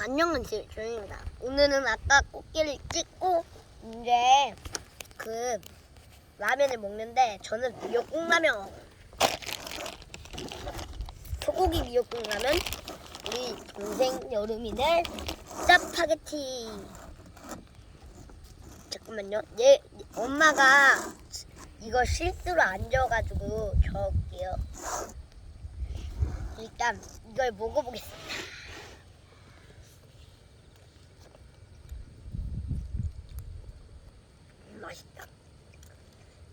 안녕은 조용입니다. 오늘은 아까 꽃게를 찍고 이제 그 라면을 먹는데 저는 미역국 라면 소고기 미역국 라면 우리 동생 여름이는 짜파게티 잠깐만요. 얘 엄마가 이거 실수로 안 줘가지고 저을게요. 일단 이걸 먹어보겠습니다. 맛있다.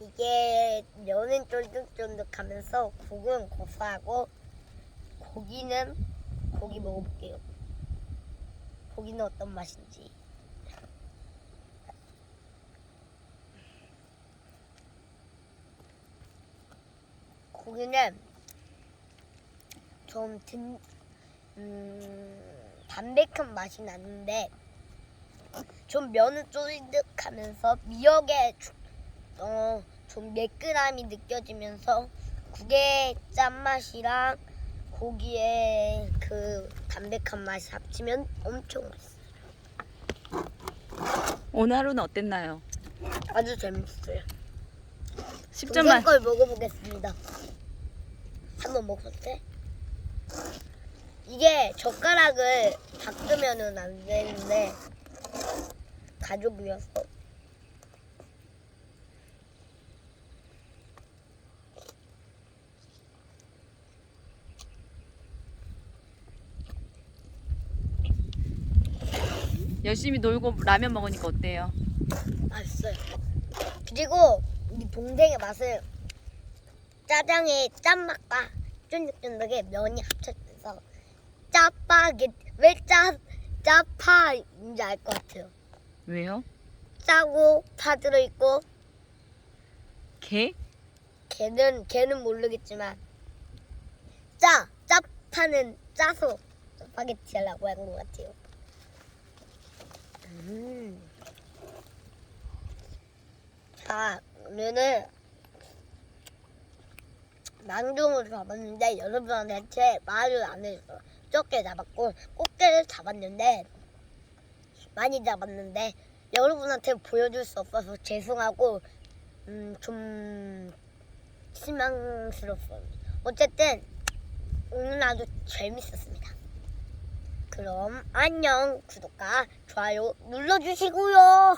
이게 면은 쫀득쫀득하면서 국은 고소하고 고기는 고기 먹어볼게요. 고기는 어떤 맛인지. 고기는 좀 든, 음, 담백한 맛이 나는데 좀 면은 쫀득하면서 미역의 주- 어, 좀 매끈함이 느껴지면서 국의 짠맛이랑 고기의 그 담백한 맛이 합치면 엄청 맛있어요. 오늘 하루는 어땠나요? 아주 재밌어요. 10점 동생 만걸 먹어보겠습니다. 한번 먹었대? 이게 젓가락을 닦으면은 안 되는데 가족이어서 열심히 놀고 라면 먹으니까 어때요? 맛있어요. 그리고 우리 동생의 맛은 짜장의 짠맛과 쫀득쫀득의 면이 합쳐져서 짜파게 왜짜 짜파인지 알 것 같아요. 왜요? 짜고 파 들어있고 게? 걔는 걔는 모르겠지만 짜 짜파는 짜서 짜파게티 하려고 한 것 같아요. 음. 자 오늘은 낭종을 잡았는데 여러분한테 말을 안 해줬어요. 적게 잡았고 꽃게를 잡았는데 많이 잡았는데 여러분한테 보여줄 수 없어서 죄송하고 음, 좀 실망스럽어요. 어쨌든 오늘 아주 재밌었습니다. 그럼 안녕 구독과 좋아요 눌러주시고요.